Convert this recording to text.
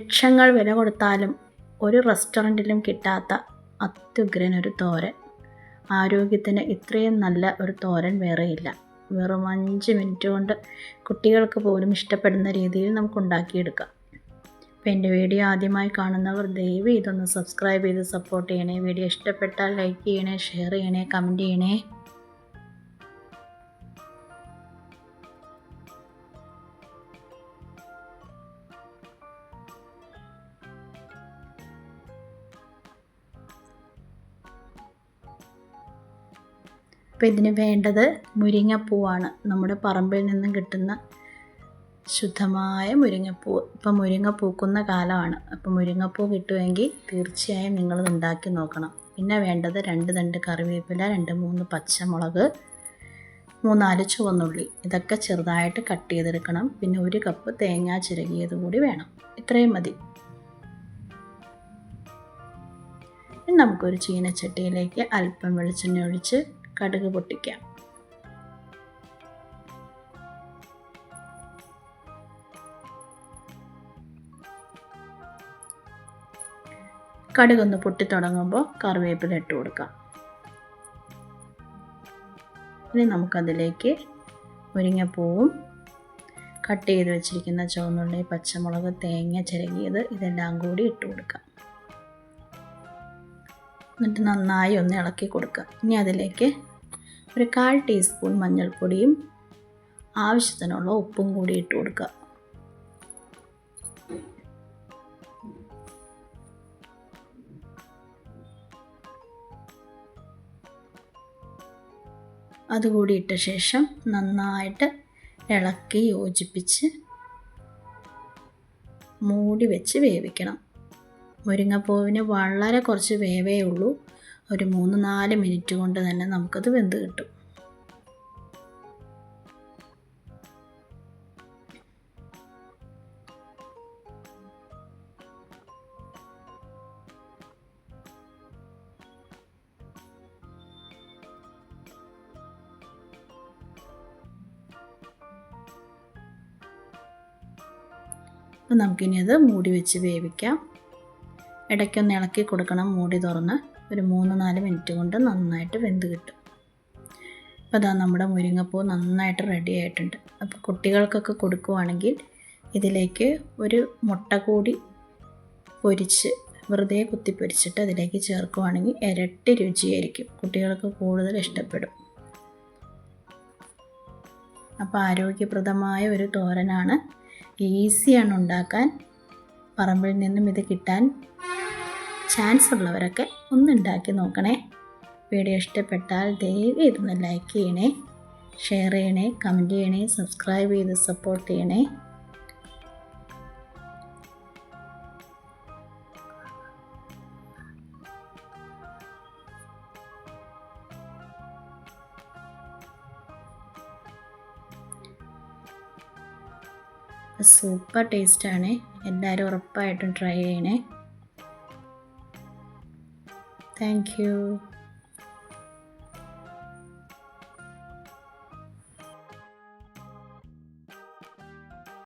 ലക്ഷങ്ങൾ വില കൊടുത്താലും ഒരു റെസ്റ്റോറന്റിലും കിട്ടാത്ത അത്യുഗ്രൻ ഒരു തോരൻ. ആരോഗ്യത്തിന് ഇത്രയും നല്ല ഒരു തോരൻ വേറെയില്ല. വെറും അഞ്ച് മിനിറ്റ് കൊണ്ട് കുട്ടികൾക്ക് പോലും ഇഷ്ടപ്പെടുന്ന രീതിയിൽ നമുക്ക് ഉണ്ടാക്കിയെടുക്കാം. അപ്പോൾ എന്റെ വീഡിയോ ആദ്യമായി കാണുന്നവർ ദയവ് ഇതൊന്ന് സബ്സ്ക്രൈബ് ചെയ്ത് സപ്പോർട്ട് ചെയ്യണേ. വീഡിയോ ഇഷ്ടപ്പെട്ടാൽ ലൈക്ക് ചെയ്യണേ ഷെയർ ചെയ്യണേ കമന്റ് ചെയ്യണേ. അപ്പോൾ ഇതിന് വേണ്ടത് മുരിങ്ങപ്പൂവാണ്. നമ്മുടെ പറമ്പിൽ നിന്നും കിട്ടുന്ന ശുദ്ധമായ മുരിങ്ങപ്പൂ. ഇപ്പം മുരിങ്ങ പൂക്കുന്ന കാലമാണ്. അപ്പോൾ മുരിങ്ങപ്പൂ കിട്ടുമെങ്കിൽ തീർച്ചയായും നിങ്ങൾ ഉണ്ടാക്കി നോക്കണം. പിന്നെ വേണ്ടത് രണ്ട് രണ്ട് കറിവേപ്പില രണ്ട് മൂന്ന് പച്ചമുളക് മൂന്നാൽ ചുവന്നുള്ളി. ഇതൊക്കെ ചെറുതായിട്ട് കട്ട് ചെയ്തെടുക്കണം. പിന്നെ ഒരു കപ്പ് തേങ്ങ ചിരകിയത് കൂടി വേണം. ഇത്രയും മതി. നമുക്കൊരു ചീനച്ചട്ടിയിലേക്ക് അല്പം വെളിച്ചെണ്ണ ഒഴിച്ച് കടുക് പൊട്ടിക്കാം. കടുകൊന്ന് പൊട്ടി തുടങ്ങുമ്പോൾ കറിവേപ്പില ഇട്ട് കൊടുക്കാം. ഇനി നമുക്കതിലേക്ക് മുരിങ്ങപ്പൂവും കട്ട് ചെയ്ത് വെച്ചിരിക്കുന്ന ചുവന്നുള്ളി പച്ചമുളക് തേങ്ങ ചിരകിയത് ഇതെല്ലാം കൂടി ഇട്ട് കൊടുക്കാം. എന്നിട്ട് നന്നായി ഒന്ന് ഇളക്കി കൊടുക്കുക. ഇനി അതിലേക്ക് ഒരു കാൽ ടീസ്പൂൺ മഞ്ഞൾപ്പൊടിയും ആവശ്യത്തിനുള്ള ഉപ്പും കൂടി ഇട്ട് കൊടുക്കുക. അതുകൂടി ഇട്ട ശേഷം നന്നായിട്ട് ഇളക്കി യോജിപ്പിച്ച് മൂടി വെച്ച് വേവിക്കണം. മുരിങ്ങപ്പൂവിന് വളരെ കുറച്ച് വേവേ ഉള്ളൂ. ഒരു മൂന്ന് നാല് മിനിറ്റ് കൊണ്ട് തന്നെ നമുക്കത് വെന്ത് കിട്ടും. അപ്പം നമുക്കിനി അത് മൂടി വെച്ച് വേവിക്കാം. ഇടയ്ക്കൊന്ന് ഇളക്കി കൊടുക്കണം മൂടി തുറന്ന്. ഒരു മൂന്ന് നാല് മിനിറ്റ് കൊണ്ട് നന്നായിട്ട് വെന്ത് കിട്ടും. അപ്പോൾ അതാ നമ്മുടെ മുരിങ്ങപ്പൂ നന്നായിട്ട് റെഡി ആയിട്ടുണ്ട്. അപ്പോൾ കുട്ടികൾക്കൊക്കെ കൊടുക്കുവാണെങ്കിൽ ഇതിലേക്ക് ഒരു മുട്ട കൂടി പൊരിച്ച് വെറുതെ കുത്തിപ്പൊരിച്ചിട്ട് അതിലേക്ക് ചേർക്കുവാണെങ്കിൽ ഇരട്ടി രുചിയായിരിക്കും. കുട്ടികൾക്ക് കൂടുതൽ ഇഷ്ടപ്പെടും. അപ്പോൾ ആരോഗ്യപ്രദമായ ഒരു തോരനാണ്. ഈസിയാണ് ഉണ്ടാക്കാൻ. പറമ്പിൽ നിന്നും ഇത് കിട്ടാൻ ചാൻസ് ഉള്ളവരൊക്കെ ഒന്ന് ഉണ്ടാക്കി നോക്കണേ. വീഡിയോ ഇഷ്ടപ്പെട്ടാൽ ദയവ് ഇതൊന്ന് ലൈക്ക് ചെയ്യണേ ഷെയർ ചെയ്യണേ കമന്റ് ചെയ്യണേ സബ്സ്ക്രൈബ് ചെയ്ത് സപ്പോർട്ട് ചെയ്യണേ. സൂപ്പർ ടേസ്റ്റാണ് എല്ലാവരും ഉറപ്പായിട്ടും ട്രൈ ചെയ്യണേ. Thank you.